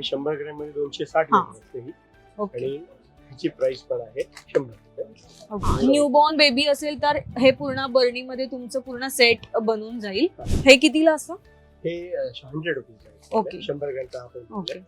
हे शंभर ग्रॅममध्ये दोनशे साठ हा. ग्रॅम असते ही. ओके. आणि ह्याची प्राइस पण आहे शंभर रुपये. न्यूबॉर्न बेबी असेल तर हे पूर्ण बर्नीमध्ये तुमचं पूर्ण सेट बनून जाईल. हे. कितीला असतं? हे हंड्रेड रुपीज ओके. शंभर ग्रॅमचा आपण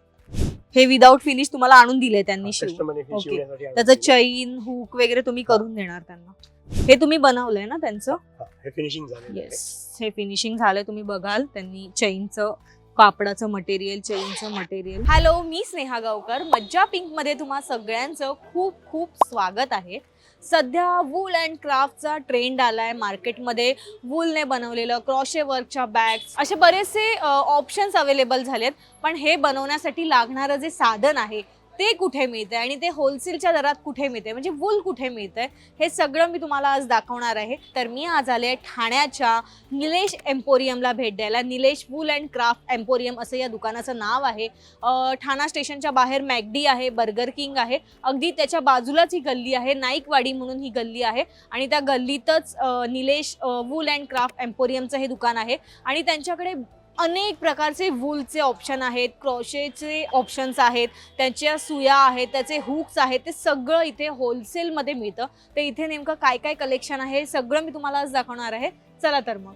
हे विदाउट फिनिश तुम्हाला आणून दिले त्यांनी शिव कस्टमरने हे ओके. शिवण्यासाठी आणून त्याचं दिलं. चैन हुक वगैरे तुम्ही करून देणार त्यांना. हे तुम्ही बनवलंय ना त्यांचं? हा, हे फिनिशिंग झालेलं आहे. येस हे फिनिशिंग झालंय तुम्ही बघाल त्यांनी चैनचं कापडाचं मटेरियल चेनचं मटेरियल हॅलो मी स्नेहा गावकर. मज्जा पिंकमध्ये तुम्हा सगळ्यांचं खूप खूप स्वागत आहे. सध्या वूल अँड क्राफ्टचा ट्रेंड आला आहे मार्केटमध्ये वूलने बनवलेलं क्रॉशे वर्कच्या बॅग्स असे बरेचसे ऑप्शन्स अवेलेबल झालेत. पण हे बनवण्यासाठी लागणारं जे साधन आहे ते कुठे मिळते आणि ते होलसेलच्या दरात कुठे मिळते म्हणजे वूल कुठे मिळतंय? हे सगळं मी तुम्हाला आज दाखवणार आहे. तर मी आज आले ठाण्याच्या निलेश एम्पोरियमला भेट द्यायला. Nilesh wool and craft emporium असं या दुकानाचं नाव आहे. ठाणा स्टेशनच्या बाहेर मॅगडी आहे बर्गर किंग आहे. अगदी त्याच्या बाजूलाच ही गल्ली आहे. नाईकवाडी म्हणून ही गल्ली आहे. आणि त्या गल्लीतच निलेश वूल अँड क्राफ्ट एम्पोरियमचं हे दुकान आहे. आणि त्यांच्याकडे अनेक प्रकारचे वूलचे ऑप्शन आहेत क्रॉशेचे ऑप्शन्स आहेत त्याच्या सुया आहेत त्याचे हुक्स आहेत ते सगळं इथे होलसेलमध्ये मिळतं. तर इथे नेमकं काय काय कलेक्शन आहे सगळं मी तुम्हाला आज दाखवणार आहे. चला तर मग.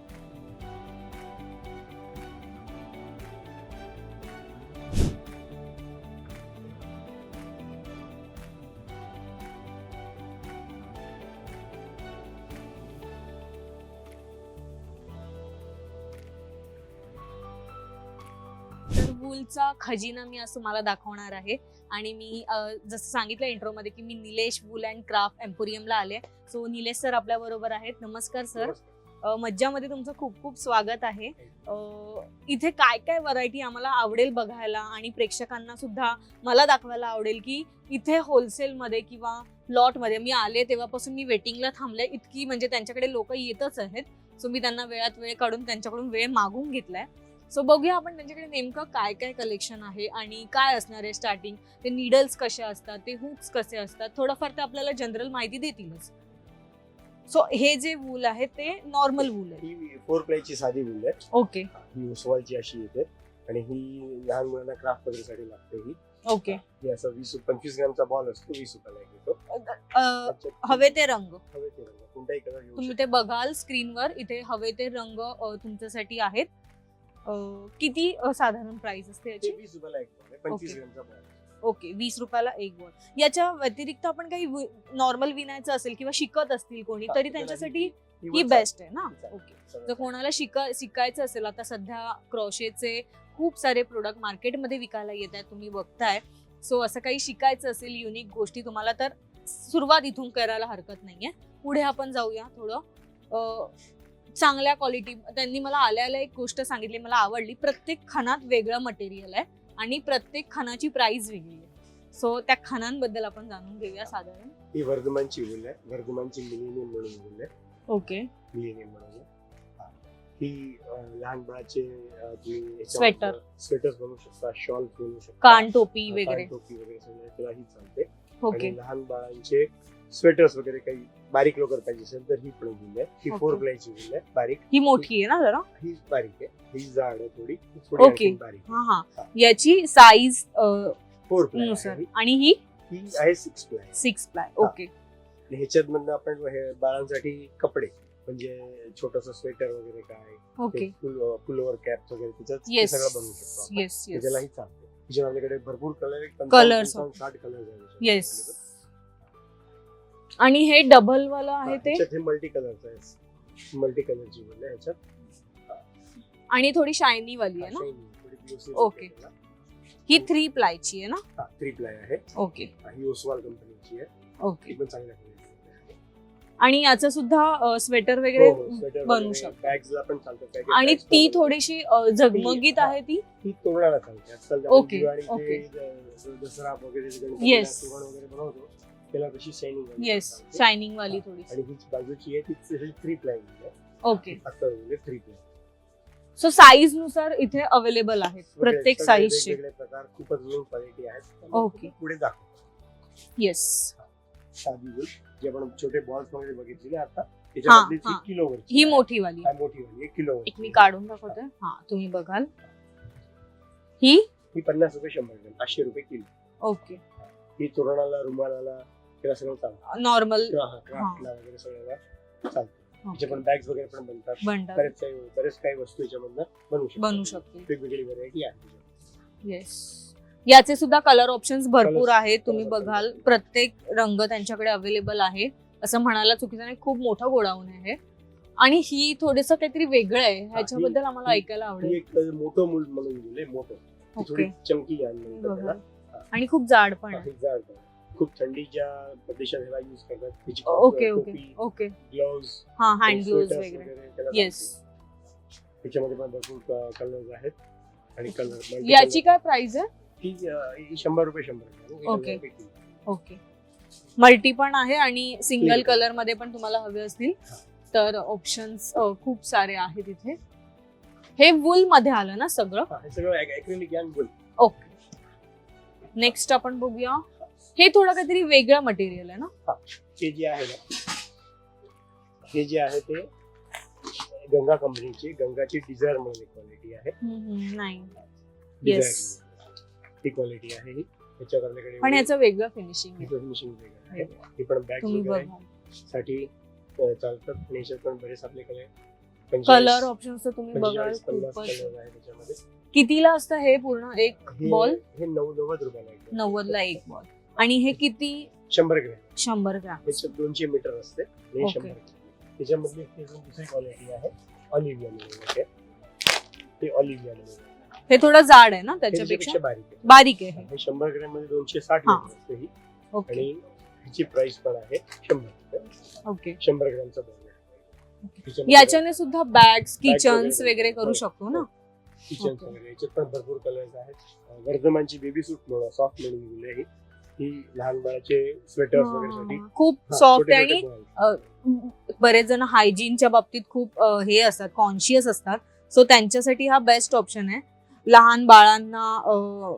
वूलचा खजिना मी आज तुम्हाला दाखवणार आहे. आणि मी जसं सांगितलं इंट्रोमध्ये की मी निलेश वूल अँड क्राफ्ट एम्पोरियमला आले. सो निलेश सर आपल्या बरोबर आहेत. नमस्कार सर. मज्जामध्ये तुमचं खूप खूप स्वागत आहे. इथे काय काय व्हरायटी आम्हाला आवडेल बघायला? आणि प्रेक्षकांना सुद्धा मला दाखवायला आवडेल की इथे होलसेलमध्ये किंवा लॉटमध्ये मी आले तेव्हापासून मी वेटिंगला थांबले. इतकी म्हणजे त्यांच्याकडे लोक येतच आहेत. सो मी त्यांना वेळात वेळ काढून त्यांच्याकडून वेळ मागून घेतलाय. सो बघूया आपण त्यांच्याकडे नेमकं काय काय कलेक्शन आहे आणि काय असणार आहे स्टार्टिंग ते निडल्स कसे असतात? ते हुक्स कसे असतात? थोडंफार ते आपल्याला जनरल माहिती देतीलच. सो हे जे वूल आहे ते नॉर्मल वूल आहे. ही फोर प्लायची साधी वूल आहे. ओके ही उसवालची अशी येते. आणि ही लहान मुलांना क्राफ्ट वगैरेसाठी लागते ही. ओके ही असं वीस पंचवीस ग्रॅमचा बॉल असतो वीस रुपयाला एक येतो. हवे ते रंग. हवे ते रंग. कोणताही कलर घेऊ तुम्ही ते बघाल स्क्रीनवर इथे हवे ते रंग अ, तुमच्यासाठी आहेत. किती साधारण प्राइस असते याची? वीस रुपयाला एक बॉल आहे पंचवीस ओके. ग्रॅमचा बॉल ओके वीस रुपयाला एक वॉल याच्या व्यतिरिक्त आपण काही नॉर्मल विणायचं असेल किंवा शिकत असतील कोणी तरी त्यांच्यासाठी ही बेस्ट आहे ना? ओके जर कोणाला शिका शिकायचं असेल आता सध्या क्रॉशेचे खूप सारे प्रोडक्ट मार्केटमध्ये विकायला येत आहेत तुम्ही बघताय. सो असं काही शिकायचं असेल युनिक गोष्टी तुम्हाला तर सुरुवात इथून करायला हरकत नाहीये. पुढे आपण जाऊया थोडं अं, चांगल्या क्वालिटी त्यांनी मला आल्या आल्या एक गोष्ट सांगितली मला आवडली. प्रत्येक खानात वेगळं मटेरियल आहे आणि प्रत्येक खानाची प्राइस वेगळी आहे. सो त्या खानांबद्दल आपण जाणून घेऊया साधारण. ही वर्धमानची वूल आहे. वर्धमानची मिलिनियम म्हणून वूल आहे. ओके मिलिनियम म्हणून हा. लहान बाळाचे तुम्ही. स्वेटर बनवू शकता शॉल बनवू शकता. कान टोपी वगैरे. टोपी वगैरे सगळं त्याला ही चालते. ओके लहान बाळांचे स्वेटर्स वगैरे काही बारीक लोकर पाहिजे असेल तर ही वूल आहे ही Okay. फोर प्लायची वूल आहे बारीक. ही मोठी आहे ना जरा? ही बारीक आहे. ही जाड आहे थोडी. ही थोडी Okay. आणखीन बारीक हा हा. याची साईज फोर प्लायनुसार. आणि ही? ही आहे six ply six ply. Okay ह्याच्यात मधनं आपण हे बाळांसाठी कपडे म्हणजे छोटस स्वेटर वगैरे काय ओके पुलोवर कॅप वगैरे त्याच्यात ते येस सगळं बनवू शकतो आपण. येस येस त्याच्यालाही चालते. त्याच्यात आपल्याकडे भरपूर कलर आहेत Colours. साठ कलर येस आणि हे डबल वाला आहे ते. मल्टी कलरचं आहे. मल्टी कलरची ह्याच्यात आणि थोडी शायनी वाली आहे ना? Okay. ही थ्री प्लायची आहे ना? थ्री प्लाय आहे. ओके ही ओसवाल कंपनीची आहे. ओके पण चांगल्या. आणि याचं सुद्धा स्वेटर वगैरे हो, हो, बनवू शकतो. आणि ती थोडीशी झगमगीत आहे ती? Okay, okay. दसरा वगैरे जे त्याला कशी शायनिंग येस शायनिंग वाली थोडीशी. आणि ही बाजूची आहे ती थ्री प्लाय ओके आता थ्री प्लाय सो साईजनुसार इथे अवेलेबल आहेत प्रत्येक साईजचे वेगवेगळे प्रकार खूपच मिळून क्वालिटी आहेत. Okay. पुढे दाखव येस साधी वूल जे आपण छोटे बॉल्स वगैरे बघितलेले आता त्याच्यामधली हा. किलो ही मोठी वाली. मोठी वाली एक किलो एक मी काढून दाखवते. हा. तुम्ही बघाल. ही? ही पन्नास रुपये शंभर ग्रॅम पाचशे रुपये किलो. ओके ही तोरणाला रुमालाला किंवा सगळं चालतं नॉर्मल. किंवा हा क्राफ्टला वगैरे सगळ्याला चालतं पण बॅग्स वगैरे पण बनतात. बनतात. बरेच काही बरेच काही वस्तू याच्यामधनं बनवू शकतील. वेगवेगळी व्हरायटी आहे. त्याच्यामध्ये. येस याचे सुद्धा कलर ऑप्शन्स भरपूर Colours- आहेत तुम्ही colours बघाल. प्रत्येक रंग त्यांच्याकडे अवेलेबल आहे. असं म्हणायला चुकीचं नाही खूप मोठा गोडाऊन आहे आणि ही थोडस काहीतरी वेगळं आहे. ह्याच्याबद्दल आम्हाला ही- ऐकायला आवडेल. एक मोठं मूल म्हणून दिले मोठं. ती थोडी ओके. चमकी आहे म्हणतात बघा. त्याला. आणि खूप जाड पण आहे. जाड आहे. खूप थंडीच्या प्रदेशात ह्याला युज करतात त्याची ओके ओके ओके. ग्लोव्ज हा हँड ग्लोव्ज वगैरे येस त्याच्यामध्ये पण भरपूर कलर्स आहेत आणि कलर याची काय प्राइस आहे? ही शंभर रुपये शंभर ओके. ओके. मल्टी पण आहे आणि सिंगल. कलरमध्ये पण तुम्हाला हवे असतील. तर ऑप्शन्स खूप सारे आहेत इथे. हे वूल मध्ये आलं ना सगळं? सगळं ओके. नेक्स्ट आपण बघूया. हे थोडं काहीतरी वेगळं मटेरियल आहे ना? हे. जे आहे ना हे जे आहे ते गंगा कंपनीची गंगाची डिझायर म्हणून एक क्वालिटी आहे. नाही. ही क्वालिटी आहे ही. आपल्याकडे पण ह्याचं वेगळं फिनिशिंग आहे. फिनिशिंग वेगळं आहे. ही पण बॅग तुम्ही वगैरे बघा. साठी अं, चालतात आणि याच्यात पण बरेच आपल्याकडे. कलर ऑप्शन्स तर तुम्ही बघाल पंचेचाळीस पन्नास खूपच. कलर आहे त्याच्यामध्ये कितीला असतं हे पूर्ण? एक हे- बॉल हे नऊ नव्वद रुपयाला आहे. नव्वद ला एक बॉल आणि हे किती? शंभर ग्रॅम. शंभर ग्रॅम. त्याच्यात दोनशे मीटर असते. हे ओके. शंभर ग्रॅम. त्याच्यामधली एक अजून दुसरी क्वालिटी आहे. ऑलिव्हिया म्हणून आहे ते ऑलिव्हिया म्हणून आहे. हे थोडं जाड आहे ना त्याच्यापेक्षा? त्याच्यापेक्षा बारीक आहे. बारीक आहे. हे शंभर ग्रॅममध्ये दोनशे साठ हा. ग्रॅम असते ही. ओके. आणि ह्याची प्राइस पण आहे शंभर रुपये. ओके. शंभर ग्रॅमचा बॉल आहे. याच्याने सुद्धा बॅग्स किचन्स वगैरे वगैरे करू. शकतो ना? Kitchen okay. वगैरे. याच्यात पण भरपूर कलर्स आहेत. अं, वर्धमानची बेबी सूट म्हणून सॉफ्ट म्हणून दिली आहे. लहान बाळाचे स्वेटर्स वगैरे साठी हा, खूप सॉफ्ट आणि. बरेच जण हायजीनच्या बाबतीत खूप हे असतात कॉन्शियस असतात. सो त्यांच्यासाठी हा बेस्ट ऑप्शन आहे. लहान बाळांना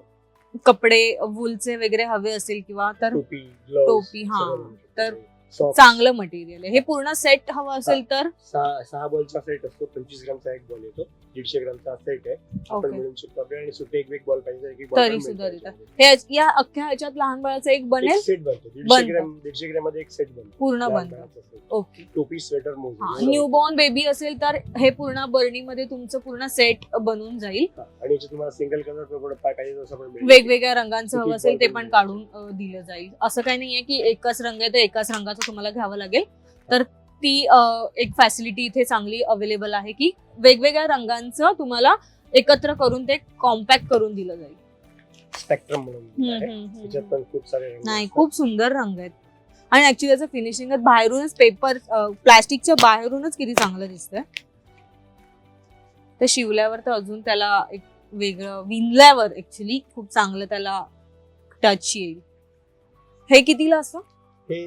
कपडे वूलचे वगैरे हवे असतील किंवा तर टोपी हा. तर चांगलं मटेरियल आहे. हे पूर्ण सेट हवं असेल तर? सहा बॉलचा सेट असतो पंचवीस ग्रामचा एक बॉल येतो. दीडशे ग्रामचा सेट आहे. आपण मिळून शकतो. आपल्याला आणि सुट्टे एक एक बॉल पाहिजे तर एक एक तरी बॉल सुद्धा देतात. हे या अख्ख्या ह्याच्यात लहान बाळाचं एक बनेल? सेट बनतो. दीडशे बनतं. ग्रॅम दीडशे ग्रॅममध्ये एक सेट बनतो. पूर्ण बनतं. ओके टोपी स्वेटर मोजे न्यूबॉर्न बेबी असेल तर हे पूर्ण बर्नीमध्ये तुमचं पूर्ण सेट बनून जाईल. आणि याचे तुम्हाला सिंगल कलर पाहिजे तसं पण मिळेल. वेगवेगळ्या रंगांचं हवं असेल ते पण काढून अ, दिलं जाईल. असं काही नाहीये की एकच रंग आहे तर एकाच रंगाचं तुम्हाला घ्यावं लागेल. तर ती एक फॅसिलिटी इथे चांगली अवेलेबल आहे की वेगवेगळ्या रंगांचं तुम्हाला एकत्र करून ते कॉम्पॅक्ट करून दिलं जाईल. स्पेक्ट्रम म्हणून खूप सारे नाही. खूप सुंदर रंग आहेत. आणि ऍक्च्युली त्याचं फिनिशिंग बाहेरूनच पेपर प्लास्टिकच्या बाहेरूनच किती चांगलं दिसतंय. ते शिवल्यावर तर अजून त्याला एक वेगळं विणल्यावर ऍक्च्युली खूप चांगलं त्याला टच येईल. हे कितीला असतं हे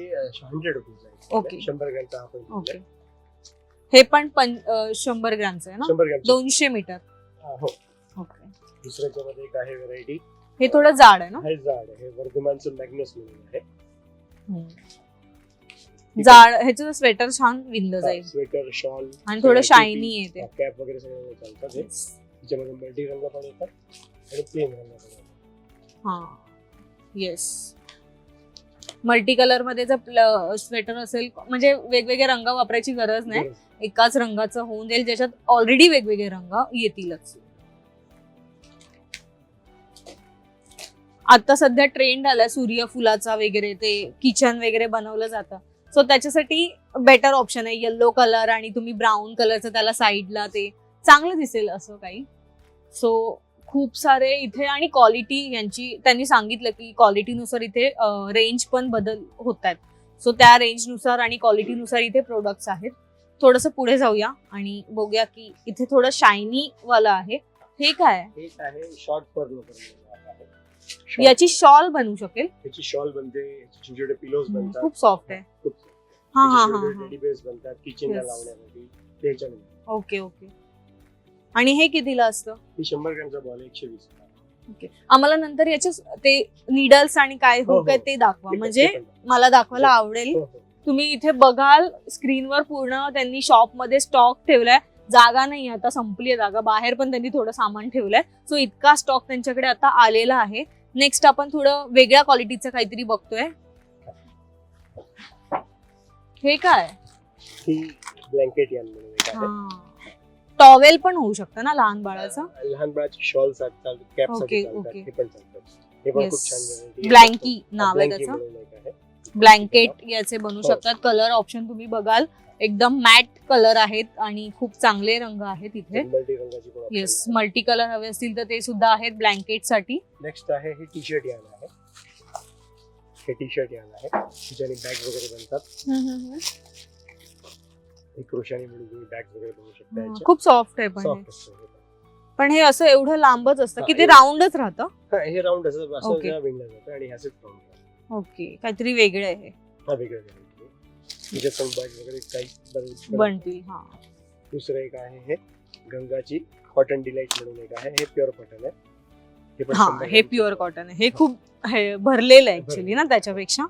हंड्रेड रुपीज आहे. ओके. शंभर ग्रॅमचा ओके घेतलाय. हे पण पं अं, शंभर ग्रॅमचं आहे ना? शंभर ग्रॅम दोनशे मीटर. हो ओके दुसऱ्याच्या मध्ये एक आहे व्हरायटी हे थोडं जाड आहे ना? हे झाड आहे. हे वर्धमानचं मॅग्नस म्हणून आहे. जाड ह्याचं स्वेटर छान विणलं जाईल. स्वेटर शॉल आणि थोडं शायनी आहे ते. कॅप वगैरे सगळं चालतात हे. त्याच्यामध्ये मल्टी रंग पण येतात. आणि प्लेन रंग पण येतात. हा. येस मल्टी कलरमध्ये जर स्वेटर असेल म्हणजे वेगवेगळे रंग वापरायची गरज नाही. एकाच रंगाचं होऊन जाईल ज्याच्यात ऑलरेडी वेगवेगळे रंग येतीलच. आता सध्या ट्रेंड आलाय सूर्यफुलाचा वगैरे ते किचन वगैरे बनवलं जातं. सो त्याच्यासाठी बेटर ऑप्शन आहे. येल्लो कलर आणि तुम्ही ब्राऊन कलरचं त्याला साईडला ते. चांगलं दिसेल असं काही. सो खूप सारे इथे आणि क्वालिटी यांची त्यांनी सांगितलं की क्वालिटीनुसार इथे रेंज पण बदल होत आहेत. सो त्या रेंजनुसार आणि क्वालिटीनुसार इथे प्रोडक्ट्स आहेत. थोडंसं पुढे जाऊया आणि बघूया की इथे थोडं शायनी वाला आहे. हे काय आहे? एक आहे शॉर्ट फर याची शॉल बनवू शकेल? त्याची शॉल बनते याचे छोटे पिलोज बनतात. खूप सॉफ्ट आहे. हा हा हा हा. टेडी बेस बनतात किचनला. लावण्यासाठी. ओके ओके आणि हे कितीला असतं? ही शंभर ग्रॅमचा बॉल आहे एकशे वीस. ओके. आम्हाला नंतर याचे ते निडल्स आणि काय हो, हुक आहे हो. ते दाखवा. म्हणजे. मला दाखवायला आवडेल. हो, हो. तुम्ही इथे बघाल स्क्रीनवर पूर्ण त्यांनी शॉपमध्ये स्टॉक ठेवलाय. जागा नाही आता संपली आहे जागा. बाहेर पण त्यांनी थोडं सामान ठेवलंय. सो इतका स्टॉक त्यांच्याकडे आता आलेला आहे. नेक्स्ट आपण थोडं वेगळ्या क्वालिटीचं काहीतरी बघतोय. हे काय? ब्लँकेट यान म्हणून एक आहे. टॉवेल पण होऊ शकतं ना लहान बाळाचं लहान बाळाचे शॉल चालतात कॅप चालतात okay. हे पण चालतात हे पण Yes. खूप छान variety आहे. ब्लँकी हा, नाव आहे त्याचं म्हणून एक आहे. ब्लँकेट याचे बनू हो. शकतात कलर ऑप्शन तुम्ही बघाल एकदम मॅट कलर आहेत आणि खूप चांगले रंग आहेत इथे मल्टी रंगाची पण option येस आहे. मल्टी कलर हवे असतील तर ते सुद्धा आहेत ब्लँकेटसाठी नेक्स्ट आहे हे टी शर्ट यान आहे हे टी शर्ट यान आहे ज्याने बॅग वगैरे बनतात हे क्रोशाने तुम्ही बॅग वगैरे बनवू शकता. खूप सॉफ्ट आहे पण हे. पण. हे असं एवढं लांबच असतं हा, की ते हे- राऊंडच राहतं? हा, राऊंड असं असं Okay. विणलं जातं आणि ह्याच राऊंड ओके काहीतरी वेगळं आहे हे. हा वेगळं वेगळं त्याच्यात पण बॅग वगैरे काही बन- बनतील हा. दुसरं एक आहे हे गंगाची कॉटन डिलाइट म्हणून एक आहे. हे प्युअर कॉटन आहे. हे पण हा शंभर हे ग्रॅमचं प्युअर. कॉटन आहे. हे खूप हे भरलेलं आहे ऍक्च्युली ना त्याच्यापेक्षा?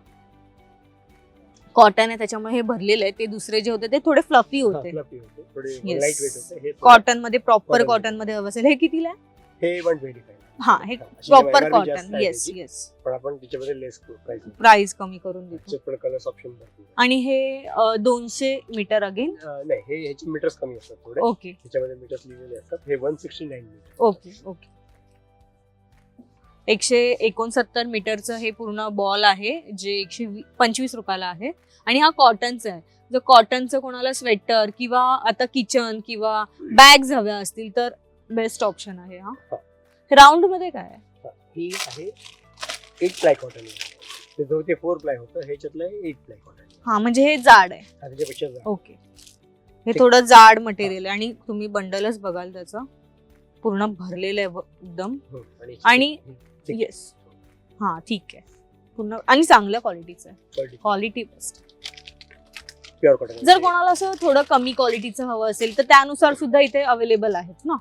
कॉटन आहे त्याच्यामुळे हे भरलेलं आहे. ते दुसरे जे होते ते थोडे फ्लफी होते. fluffy होते. थोडे Yes. लाइट वेट होते. हे थोडं- कॉटनमध्ये प्रॉपर Cotton. कॉटनमध्ये हवं असेल. हे कितीला आहे? हे वन ट्वेंटी हा हे प्रॉपर कॉटन येस. येस पण आपण त्याच्यामध्ये लेस प्राइस प्राइस कमी करून देतो. पण कलर्स ऑप्शन भरपूर आणि हे अ, दोनशे मीटर अगेन अं, नाही हे ह्याचे मीटर्स कमी असतात थोडे. ओके त्याच्यामध्ये मीटर्स लिहिलेले असतात. हे one sixty nine metre okay okay एकशे एकोणसत्तर मीटरचं हे पूर्ण बॉल आहे जे एकशे पंचवीस रुपयाला आहे. आणि हा कॉटनचा आहे. जर कॉटनचं कोणाला स्वेटर किंवा आता किचन किंवा बॅग्स हव्या असतील तर बेस्ट ऑप्शन आहे हा. राऊंडमध्ये काय आहे? ही. आहे एट प्लाय कॉटन. ते जो ते फोर प्लाय होतं ह्याच्यातलं एट प्लाय कॉटन. हा म्हणजे हे जाड आहे. त्याच्यापेक्षा जाड. ओके. हे थोडं जाड मटेरियल आहे आणि तुम्ही बंडलच बघाल त्याचं. पूर्ण भरलेलं आहे ब- एकदम. हं, आणि येस हा ठीक आहे. पूर्ण आणि चांगल्या क्वालिटीचं आहे. Quality best pure cotton. जर कोणाला असं थोडं कमी क्वालिटीचं हवं असेल तर त्यानुसार सुद्धा इथे अवेलेबल आहेत ना?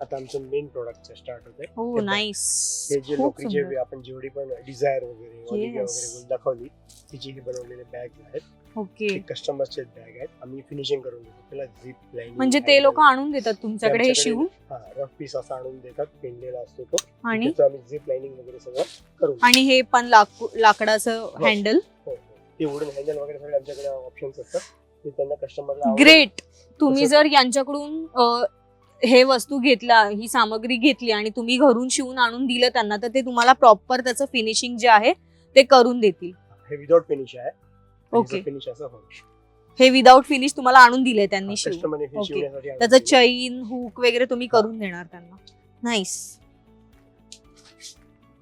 आता आमचं मेन प्रोडक्ट स्टार्ट होत हो हे नाईस हे जे खूप सुंदर. आपण जेवढी पण डिझायर वगैरे. वगैरे दाखवली तिची ही बनवलेले बॅग आहेत ओके. कस्टमर्सचे बॅग आहेत आम्ही फिनिशिंग करून देतो. त्याला झिप लाईन म्हणजे ते लोक आणून देतात तुमच्याकडे हे शिवून हा रफ पीस असा आणून देतात पेंडलेला असतो तो. आणि? त्याचं आम्ही झिप लाईनिंग वगैरे सगळं करून देतो. आणि हे पण लाकू लाकडाचं हँडल हो, हो. ते वुडन हँडल वगैरे सगळे आमच्याकडे ऑप्शन्स असतात. ते त्यांना कस्टमरला ग्रेट तुम्ही जर यांच्याकडून अ, हे वस्तू घेतला ही सामग्री घेतली आणि तुम्ही घरून शिवून आणून दिलं त्यांना तर ते तुम्हाला प्रॉपर त्याचं फिनिशिंग जे आहे ते करून देतील. हे विदाउट फिनिश आहे. Okay. फिनिश असं होईल हे विदाऊट फिनिश तुम्हाला आणून दिले त्यांनी कस्टमरने हे. शिवण्यासाठी आणून त्याचं दिलं. चैन हुक वगैरे तुम्ही करून देणार त्यांना. नाईस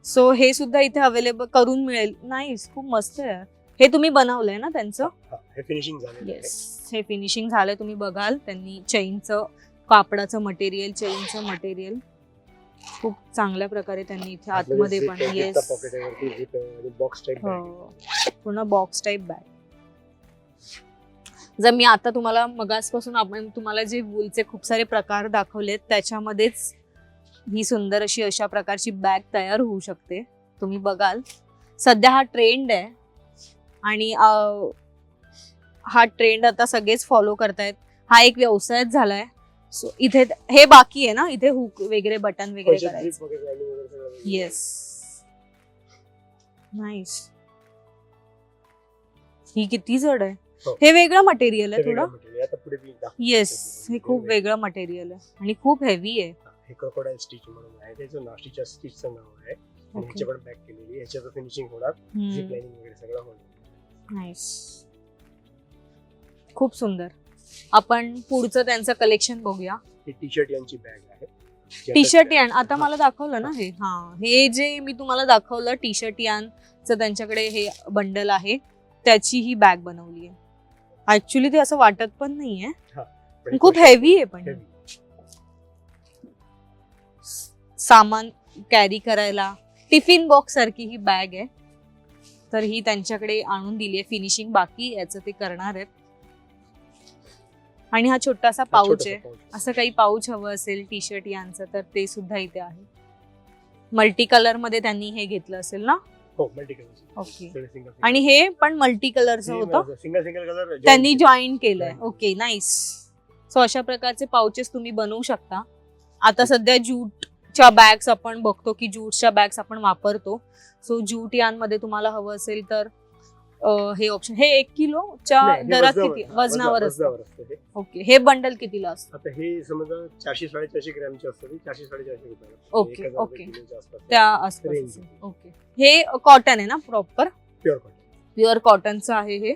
सो हे सुद्धा इथे अवेलेबल करून मिळेल. नाईस खूप मस्त आहे. हे तुम्ही बनवलंय ना त्यांचं? हा, हे फिनिशिंग झालेलं आहे. येस हे फिनिशिंग झालंय. तुम्ही बघाल त्यांनी चैनचं कापडाचं मटेरियल चैनचं मटेरियल खूप चांगल्या प्रकारे त्यांनी इथे आतमध्ये पण येस पॉकेट आहे वरती zip आहे आणि बॉक्स टाईप हो. पूर्ण बॉक्स टाईप बॅग जर मी आता तुम्हाला मगासपासून आपण तुम्हाला जे वूलचे खूप सारे प्रकार दाखवलेत त्याच्यामध्येच ही सुंदर अशी अशा प्रकारची बॅग तयार होऊ शकते. तुम्ही बघाल. सध्या हा ट्रेंड आहे. आणि हा ट्रेंड आता सगळेच फॉलो करतायत. हा एक व्यवसायच झालाय. सो इथे हे बाकी आहे ना? इथे हुक वगैरे बटन वगैरे करायचं. येस नाईस ही किती जड आहे. हो. हे वेगळं मटेरियल आहे थोडं. material आहे. आता पुढे मी दाखवतो. येस हे खूप वेगळं. मटेरियल आहे. आणि खूप हेवी आहे. हा, क्रोकोडाईल स्टिच म्हणून आहे. त्याचं नाशिकच्या स्टिचचं नाव आहे. आणि Okay. ह्याच्या पण बॅग केलेली फिनिशिंग होणार. वगैरे सगळं होणार. खूप सुंदर. आपण पुढचं त्यांचं कलेक्शन बघूया. ही टी शर्ट यांची बॅग आहे. जी टी शर्ट यान. आता मला दाखवलं ना हे? हा. हे जे मी तुम्हाला दाखवलं टी शर्ट यानचं त्यांच्याकडे हे बंडल आहे. त्याची ही बॅग बनवली आहे. ऍक्च्युली ते असं वाटत पण नाहीये. खूप हेवी आहे पण. सामान कॅरी करायला टिफिन बॉक्स सारखी ही बॅग आहे. तर ही त्यांच्याकडे आणून दिली आहे फिनिशिंग बाकी याचं ते करणार आहेत. आणि हा छोटासा पाऊच आहे. असं काही पाऊच हवं असेल टी शर्ट यांचं तर ते सुद्धा इथे आहे. मल्टी कलरमध्ये त्यांनी हे घेतलं असेल ना? हो मल्टी कलर ओके आणि हे पण मल्टी कलरचं होतं? सिंगल सिंगल कलर त्यांनी जॉईन केलंय. ओके नाईस सो अशा प्रकारचे पाउचेस तुम्ही बनवू शकता. आता सध्या ज्यूटच्या बॅग्स आपण बघतो की ज्यूटच्या बॅग्स आपण वापरतो. सो ज्यूट यांमध्ये तुम्हाला हवं असेल तर अं, हे ऑप्शन हे एक किलोच्या दरात किती? वजनावर असतं. वजनावर असतं हे. ओके हे बंडल कितीला असतं? आता हे समजा चारशे साडेचारशे ग्रॅमचे असतं ते चारशे साडेचारशे रुपये ओके, ओके. त्या आसपास Range. असेल. ओके. हे कॉटन आहे ना प्रॉपर प्युअर कॉटन प्युअर कॉटनचं आहे हे.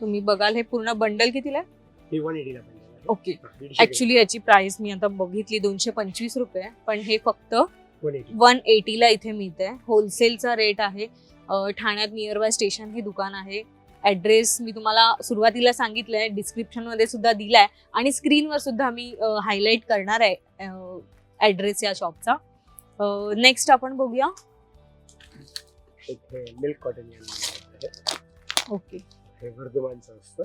तुम्ही बघाल हे पूर्ण बंडल कितीला आहे? हे वन एटीला ओके. ऍक्च्युली याची प्राइस मी आता बघितली दोनशे पंचवीस रुपये पण हे फक्त वन एटी वन एटीला इथे मिळते होलसेलचा रेट आहे ठाण्यात नियर बाय स्टेशन हे दुकान आहे. ऍड्रेस मी तुम्हाला सुरुवातीला सांगितलंय डिस्क्रिप्शनमध्ये सुद्धा दिलाय आणि स्क्रीनवर सुद्धा मी हायलाईट करणार आहे ऍड्रेस या शॉपचा नेक्स्ट आपण बघूया. एक मिल्क कॉटन आहे. ओके हे वर्धमानचं असतं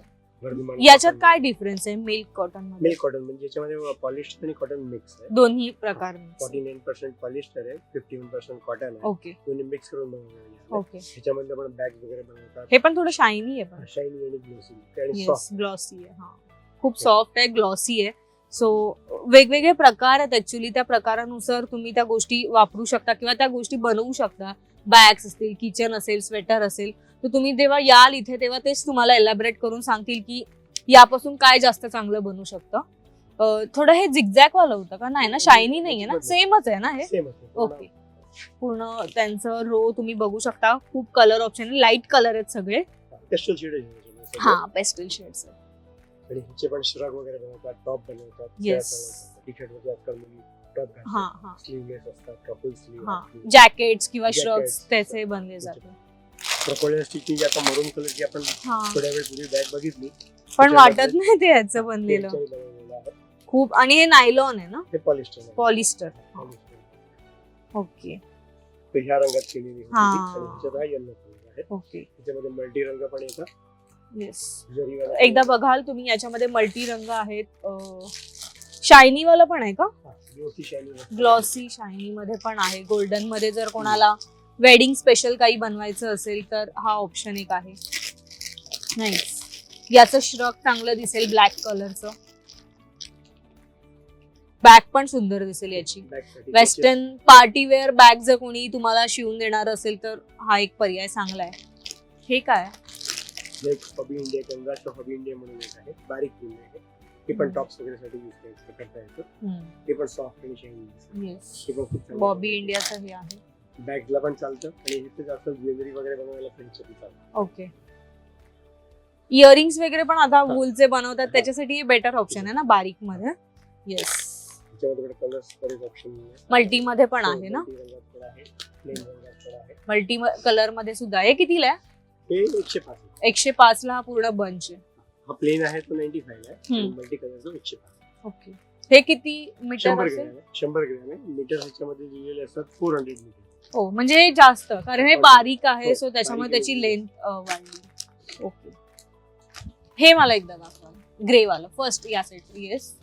याच्यात काय डिफरन्स आहे मिल्क कॉटनमध्ये? मिल्क कॉटन म्हणजे याच्यामध्ये पॉलिस्टर आणि कॉटन मिक्स आहे. दोन्ही प्रकार फॉर्टी नाईन पर्सेंट पॉलिस्टर आहे फिफ्टी वन पर्सेंट कॉटन आहे. ओके दोन्ही मिक्स करून बनवलेले ओके आपण बॅग वगैरे बनवतात. हे पण थोडं शायनी आहे पण. शायनी आणि ग्लोसी आणि येस सॉफ्ट ग्लॉसी आहे हा. खूप सॉफ्ट आहे ग्लॉसी आहे. सो वेगवेगळे प्रकार आहेत ऍक्च्युली त्या प्रकारानुसार तुम्ही त्या गोष्टी वापरू शकता किंवा त्या गोष्टी बनवू शकता. बॅग्स असतील किचन असेल स्वेटर असेल तर तुम्ही जेव्हा याल इथे तेव्हा तेच तुम्हाला एलॅबरेट करून सांगतील की यापासून काय जास्त चांगलं बनू शकतं. अं, थोडं हे झिगझॅक वालं होतं का? नाही ना शायनी नाहीये ना? सेमच आहे ना हे? सेम ओके पूर्ण त्यांचं रो तुम्ही बघू शकता. खूप कलर ऑप्शन लाइट कलर आहेत सगळे. पेस्टल शेड आहे हा पेस्टल शेड्स आणि ह्याचे पण श्रग वगैरे बनवतात टॉप बनवतात Yes. टी शर्ट वरती आजकाल मुली टॉप हा हा. स्लीवलेस असतात कपल स्लीव जॅकेट्स किंवा Jackets. श्रग्स त्याचे बनले जाते क्रोकोडाईल स्टिचिंग आता मरून कलरची आपण हा. थोड्या वेळ पूर्वी बॅग बघितली पण वाटत नाही ते ह्याचं बनलेलं. त्यांच्याही बनवलेलं आहे. खूप आणि हे नायलॉन आहे ना? हे पॉलिस्टर पॉलिस्टर ओके. ह्या रंगात केलेली होती हा. आणि ह्याच्यात हा येल्लो कलर आहे. ओके. त्याच्यामध्ये मल्टी रंग पण येतात. येस जरीवाला एकदा बघाल तुम्ही याच्यामध्ये मल्टी रंग आहेत शायनी वाला पण आहे का? ग्लोसी शायनी मध्ये. पण आहे. गोल्डनमध्ये जर कोणाला वेडिंग स्पेशल काही बनवायचं असेल तर हा ऑप्शन एक आहे. नाही याचं श्रक चांगलं दिसेल ब्लॅक कलरचं बॅग पण सुंदर दिसेल याची. वेस्टर्न पार्टी वेअर बॅग जर कोणी तुम्हाला शिवून देणार असेल तर हा एक पर्याय चांगला आहे. हे काय? बारीक ते पण. टॉप्स वगैरे साठी यूज करता येतं. ते पण सॉफ्ट येस ते पण खूप बॉबी इंडियाचं हे आहे. बॅगला पण चालतं आणि इथे जास्त ज्वेलरी वगैरे बनवायला फ्रेंडसाठी चालतं. ओके इयरिंग्स वगैरे पण आता हा. वूलचे बनवतात हा. त्याच्यासाठी बेटर ऑप्शन आहे ना बारीकमध्ये येस मल्टी मध्ये पण आहे. ना? पण पण मल्टी कलरमध्ये सुद्धा आहे कितीला आहे? हे एकशे पाच. ला हा पूर्ण बंच आहे. हा प्लेन आहे तो नाईन्टी फाईव्ह आहे. हम्म. मल्टी कलरचा एकशे पाच ओके हे किती मीटर शंभर असेल? ग्रॅम आहे. शंभर ग्रॅम आहे. मीटर ह्याच्यामध्ये लिहिलेले असतात फोर हंड्रेड मीटर हो म्हणजे जास्त कारण हे बारीक आहे हो, सो त्याच्यामुळे बारीक त्याची आहे. लेंथ वाढली. ओके हे मला एकदा दाखवा. ग्रे वाला. फर्स्ट या साईड येस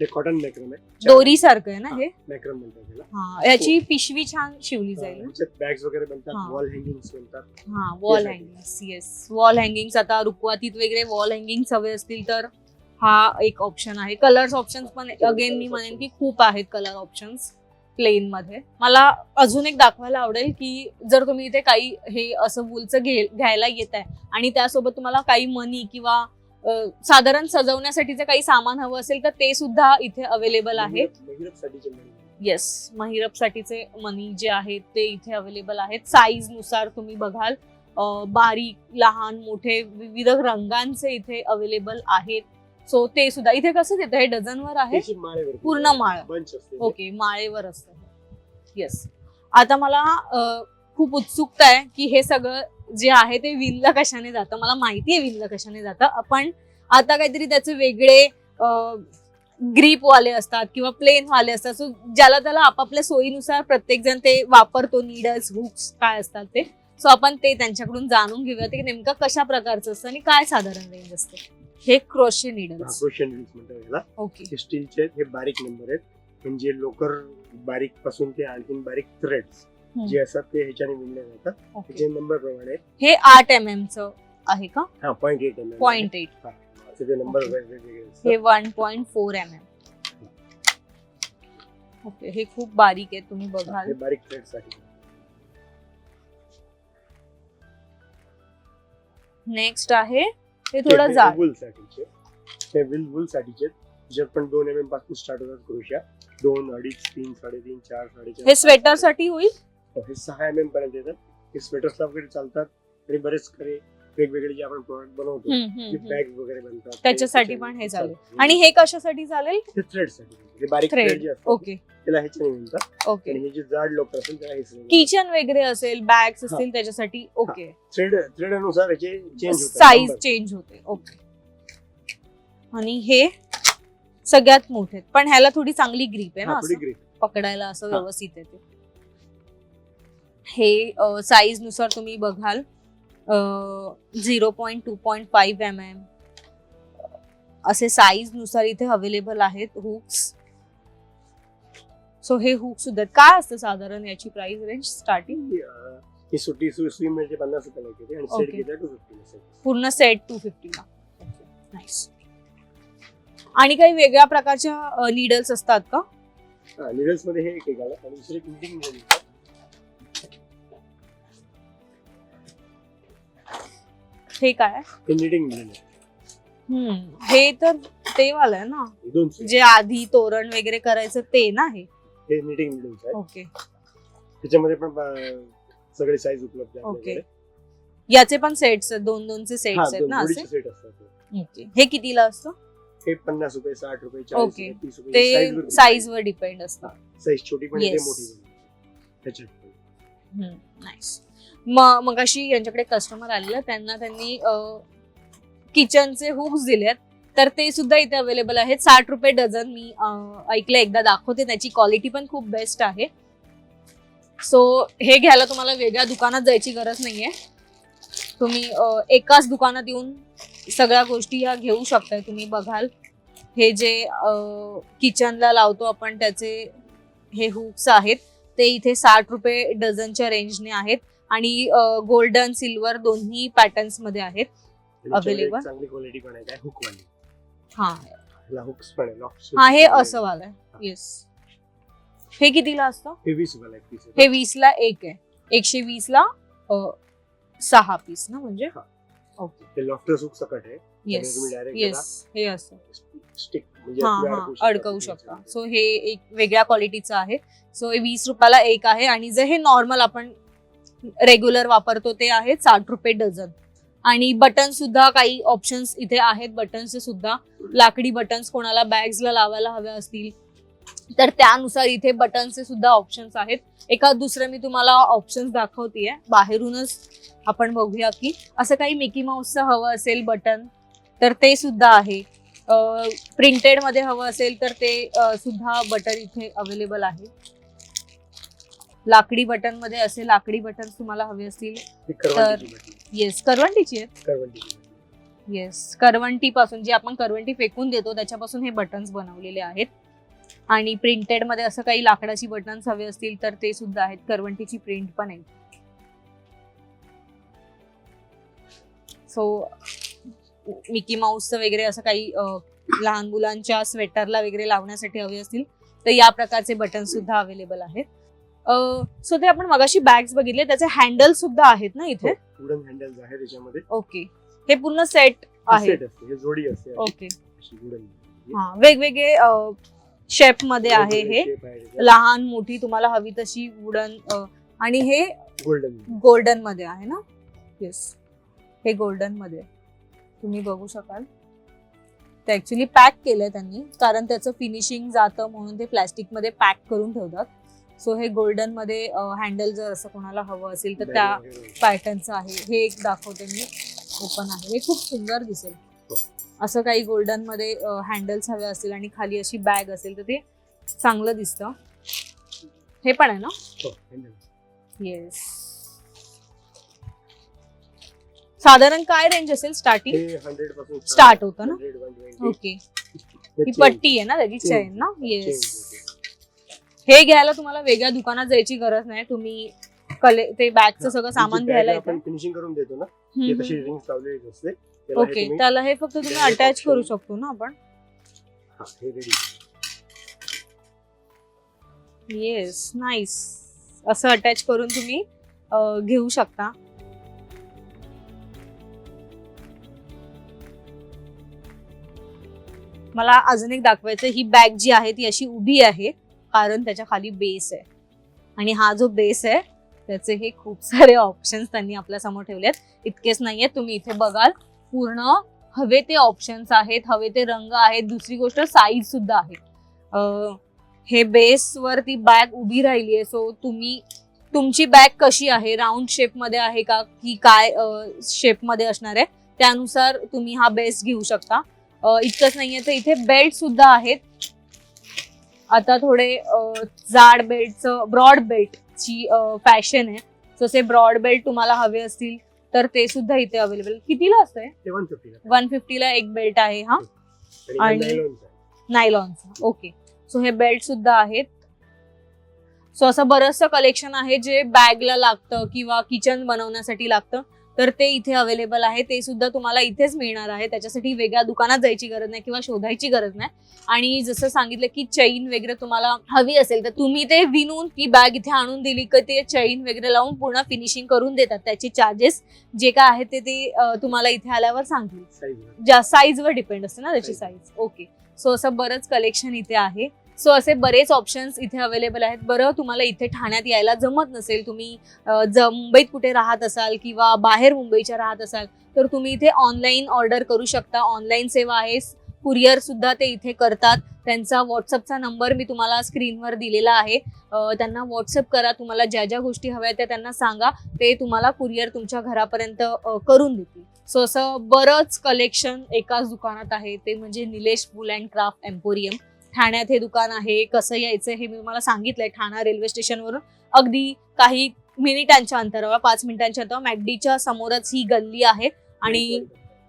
हे कॉटन मॅक्रम आहे दोरी सारखं आहे ना हे मॅक्रम म्हणतात त्याला. हा याची पिशवी छान शिवली जाईल ना? बॅग्स वगैरे हा. बनतात वॉल हँगिंग्स बनतात हा wall. Hangings yes wall hangings आता रुकवातीत वगैरे वॉल हँगिंग्स हवे असतील तर हा एक ऑप्शन आहे. कलर्स ऑप्शन पण अगेन मी म्हणेन की खूप आहेत कलर ऑप्शन्स प्लेन मध्ये. मला अजून एक दाखवायला आवडेल की जर तुम्ही इथे काही हे असं वूलचं घे घ्यायला येत आहे आणि त्यासोबत तुम्हाला काही मनी किंवा साधारण सजवण्यासाठीचं काही सामान हवं असेल तर ते सुद्धा इथे अवेलेबल आहे. येस महिरप साठीचे मनी जे आहेत ते इथे अवेलेबल आहेत. साईजनुसार तुम्ही बघाल बारीक लहान मोठे विविध रंगांचे इथे अवेलेबल आहेत. सो ते सुद्धा इथे कसं देतं? हे डझनवर आहे? पूर्ण माळ. ओके माळेवर असतं. येस आता मला खूप उत्सुकता आहे की हे सगळं जे आहे ते विणलं कशाने जातं? मला माहिती आहे विणलं कशाने जातं. पण आता काहीतरी त्याचे वेगळे ग्रीप वाले असतात किंवा प्लेन वाले असतात. सो ज्याला त्याला आपापल्या सोयीनुसार प्रत्येक जण ते वापरतो नीडल्स हुक्स काय असतात ते. सो आपण ते त्यांच्याकडून जाणून घेऊया ते नेमकं कशा प्रकारचं असतं आणि काय साधारण रेंज असते. हे क्रोशे नीडल्स क्रोशियन रील्स म्हणतात याला. ओके हे स्टीलचे हे बारीक नंबर आहेत. म्हणजे लोकर बारीकपासून ते आणखीन बारीक थ्रेड्स जे असतात ते ह्याच्याने विणले जातात. त्याचे नंबर प्रमाणे. हे आठ एम एम च आहे का? हा point eight M point eight ते नंबर. वेगवेगळे हे असतात. One point four M M okay हे खूप बारीक आहे तुम्ही हे बघाल. बारीक थ्रेडसाठी नेक्स्ट आहे हे थोडं जाड. वूल साठीचे. हे विल वूल साठीचे. ज्यात पण दोन एम एमपासून स्टार्ट होतात क्रोशा दोन अडीच तीन साडेतीन चार साडेचार. हे स्वेटरसाठी होईल? हे सहा एम एम पर्यंत येतात. हे स्वेटर्सला वगैरे चालतात आणि बरेच काही वेगवेगळे जे आपण प्रोडक्ट बनवतो. बॅग वगैरे बनतात त्याच्यासाठी ते- पण हे चालतं. आणि हे कशासाठी चालेल? हे थ्रेडसाठी हे बारीक. थ्रेड जे ओके. त्याला ह्याच्याने मिळतात ओके. आणि हे जे जाड लोक असेल त्याला हे किचन वगैरे असेल बॅग्स असतील त्याच्यासाठी ओके. थ्रेड थ्रेड अनुसार याचे चेंज होतात साईज. चेंज होते ओके. आणि हे सगळ्यात मोठे पण ह्याला थोडी चांगली ग्रीप आहे ना हा. पकडायला असं हा. व्यवस्थित येते हे साईजनुसार तुम्ही बघाल zero point two point five M M असे साईजनुसार इथे अवेलेबल आहेत हुक्स सो हे हुक सुद्धा. काय असतं साधारण याची प्राइस रेंज स्टार्टिंग ही, सुट्टी सुई मिळते पन्नास रुपयाला येते. आणि सेट. घेतला टू फिफ्टी पूर्ण सेट टू फिफ्टीला नाईस आणि काही वेगळ्या प्रकारच्या निडल्स असतात का? निडल्समध्ये हे एक आणि दुसरे knitting needle. हे काय आहे? हे निटिंग needle आहे. हम्म, हे तर ते वालं आहे ना दोन. जे आधी तोरण वगैरे करायचं ते ना हे हे निटिंग निडल्स ओके त्याच्यामध्ये पण अं, सगळे साईज उपलब्ध आहेत ओके. आपल्याकडे. याचे पण सेट्स आहेत दोन दोनचे सेट्स आहेत ना असे सेट असतात ओके हे कितीला असतं हे पन्नास रुपये साठ रुपये चाळीस ओके. रुपये तीस रुपये ते साईज वर डिपेंड असतं साईज छोटी पण येते Yes. मोठी पण येते. त्याच्यात पण. नाईस मग मग अशी यांच्याकडे कस्टमर आलेलं त्यांना त्यांनी किचनचे हुक्स दिलेत. तर ते सुद्धा इथे अवेलेबल आहेत. साठ रुपये डझन मी ऐकलं एकदा दाखवते. त्याची क्वालिटी पण खूप बेस्ट आहे. सो हे घ्यायला तुम्हाला वेगळ्या दुकानात जायची गरज नाहीये. तुम्ही एकाच दुकानात येऊन सगळ्या गोष्टी ह्या घेऊ शकताय. तुम्ही बघाल. हे जे किचनला लावतो आपण त्याचे हे हुक्स आहेत. ते इथे साठ रुपये डझनच्या रेंजने आहेत. आणि गोल्डन सिल्वर दोन्ही पॅटर्न्समध्ये आहेत. एक चांगली क्वालिटी पण आहे काय हुक वाली. हा. हुक्स पण आहे हा हे असं वालं आहे. येस हे कितीला असतं? हे वीस रुपयाला एक. हे वीस ला एक आहे. एकशे वीस ला अ, सहा पीस ना म्हणजे? हा. ओके. लॉफ्टर हुक सकट आहे. येस हे असं. स्टिक म्हणजे अडकवू शकता. सो हे एक वेगळ्या क्वालिटीचं आहे. सो हे वीस रुपयाला एक आहे आणि जर हे नॉर्मल आपण रेग्युलर वापरतो ते आहे साठ रुपये डझन. आणि बटन सुद्धा काही ऑप्शन्स इथे आहेत. बटन्सचे सुद्धा लाकडी बटन्स कोणाला बॅग्सला लावायला हव्या असतील तर त्यानुसार इथे बटन्सचे सुद्धा ऑप्शन्स आहेत. एका दुसरं मी तुम्हाला ऑप्शन्स दाखवतेय. बाहेरूनच आपण बघूया की असं काही मिकी माऊसचं हवं असेल बटन तर ते सुद्धा आहे. प्रिंटेडमध्ये हवं असेल तर ते सुद्धा बटन इथे अवेलेबल आहे. लाकडी बटनमध्ये असे लाकडी बटन तुम्हाला हवे असतील बाटली, येस करवंटीची आहेत. येस करवंटी पासून जी आपण करवंटी फेकून देतो त्याच्यापासून हे बटन्स बनवलेले आहेत. आणि प्रिंटेडमध्ये असं काही लाकडाची बटन्स हवे असतील तर ते सुद्धा आहेत. करवंटीची प्रिंट पण आहे. सो मिकी माऊसचं वगैरे असं काही लहान मुलांच्या स्वेटरला वगैरे लावण्यासाठी हवे असतील तर या प्रकारचे बटन सुद्धा अवेलेबल आहेत. सो ते आपण मगाशी बॅग्स बघितले त्याचे हँडल सुद्धा आहेत ना इथे? वुडन हँडल्स आहे त्याच्यामध्ये. ओके हे पूर्ण सेट आहे. सेट असते हे जोडी असते. ओके अशी. हा वेगवेगळे शेपमध्ये आहे हे. लहान मोठी तुम्हाला हवी तशी वुडन आणि हे गोल्डन गोल्डनमध्ये आहे ना? येस हे गोल्डनमध्ये. तुम्ही बघू शकाल. ते ऍक्च्युली पॅक केलंय त्यांनी कारण त्याचं फिनिशिंग जातं म्हणून ते प्लॅस्टिकमध्ये पॅक करून ठेवतात. सो हे गोल्डनमध्ये हँडल जर असं कोणाला हवं असेल तर त्या पॅटर्नचं आहे. हे एक दाखवते मी. ओपन आहे. हे खूप सुंदर दिसेल. असं काही गोल्डनमध्ये हँडल्स हवे असतील आणि खाली अशी बॅग असेल तर ते चांगलं दिसतं. हे पण आहे ना? हो, येस साधारण काय रेंज असेल स्टार्टिंग हे Start होतं ना? 100, 120. ओके हे ही पट्टी आहे ना त्याची. चेन ना? येस. हे घ्यायला तुम्हाला वेगळ्या दुकानात जायची गरज नाही. तुम्ही कले ते बॅगचं सगळं सामान घ्यायला येतं. फिनिशिंग करून देतो ना. हम्म, ते तशी हम्म. रिंग्स लावलेली असते त्याला हे ओके तुम्ही- त्याला हे फक्त तुम्ही अटॅच करू option. शकतो ना आपण? हा, हे ready. येस नाईस असं अटॅच करून तुम्ही अं, घेऊ शकता. मला अजून एक दाखवायचं ही बॅग जी आहे ती अशी उभी आहे. कारण त्याच्याखाली बेस आहे. आणि हा जो बेस आहे त्याचे हे खूप सारे ऑप्शन्स त्यांनी आपल्यासमोर ठेवलेत. इतकेच नाहीये तुम्ही इथे बघाल पूर्ण हवे ते ऑप्शन्स आहेत हवे ते रंग आहेत दुसरी गोष्ट साईज सुद्धा आहे. हे बेसवर ती बॅग उभी राहिली आहे सो तुम्ही तुमची बॅग कशी आहे राऊंड शेपमध्ये आहे का की काय शेपमध्ये असणार आहे त्यानुसार तुम्ही हा बेस घेऊ शकता. इतकंच नाहीये तर इथे बेल्ट सुद्धा आहेत आता थोडे जाड बेल्टचं ब्रॉड बेल्टची फॅशन आहे. जसे ब्रॉड बेल्ट तुम्हाला हवे असतील तर ते सुद्धा इथे अवेलेबल. कितीला असतंय? वन फिफ्टीला वन फिफ्टीला एक बेल्ट आहे हा? आणि. नायलॉनचा. ओके. सो हे बेल्ट सुद्धा आहेत. सो असं बरंचसं कलेक्शन आहे जे बॅगला लागतं किंवा किचन बनवण्यासाठी लागतं. तर ते इथे अवेलेबल आहे. ते सुद्धा तुम्हाला इथेच मिळणार आहे. त्याच्यासाठी वेगळ्या दुकानात जायची गरज नाही किंवा शोधायची गरज नाही. आणि जसं सांगितलं की चैन वगैरे तुम्हाला हवी असेल तर तुम्ही ते विणून ती बॅग इथे आणून दिली की ते चैन वगैरे लावून पूर्ण फिनिशिंग करून देतात. त्याचे चार्जेस जे काय आहेत ते ते तुम्हाला इथे आल्यावर सांगतील. ज्या साईजवर डिपेंड असते ना त्याची. साईज ओके सो असं बरंच कलेक्शन इथे आहे. सो असे बरेच ऑप्शन्स इथे अवेलेबल आहेत. बरं तुम्हाला इथे ठाण्यात यायला जमत नसेल तुम्ही ज मुंबईत कुठे राहत असाल किंवा बाहेर मुंबईच्या राहत असाल तर तुम्ही इथे ऑनलाईन ऑर्डर करू शकता. ऑनलाईन सेवा आहे. कुरिअर सुद्धा ते इथे करतात. त्यांचा व्हॉट्सअपचा नंबर मी तुम्हाला स्क्रीनवर दिलेला आहे. त्यांना व्हॉट्सअप करा. तुम्हाला ज्या ज्या गोष्टी हव्या त्या त्यांना सांगा. ते तुम्हाला कुरिअर तुमच्या घरापर्यंत करून देतील. सो असं बरंच कलेक्शन एकाच दुकानात आहे. ते म्हणजे Nilesh wool and craft emporium. ठाण्यात हे दुकान आहे कसं यायचं हे मी तुम्हाला सांगितलंय ठाणा रेल्वे स्टेशनवरून. अगदी काही मिनिटांच्या अंतरावर पाच मिनिटांच्या अंतरावर मॅगडीच्या समोरच ही गल्ली आहे आणि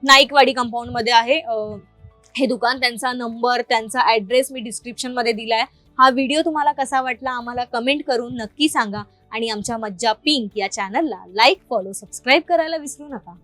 नाईकवाडी कंपाऊंडमध्ये आहे हे दुकान त्यांचा नंबर त्यांचा ऍड्रेस मी डिस्क्रिप्शनमध्ये दिलाय. हा व्हिडिओ तुम्हाला कसा वाटला आम्हाला कमेंट करून नक्की सांगा आणि आमच्या मज्जा पिंक या चॅनलला लाईक फॉलो सबस्क्राईब करायला विसरू नका.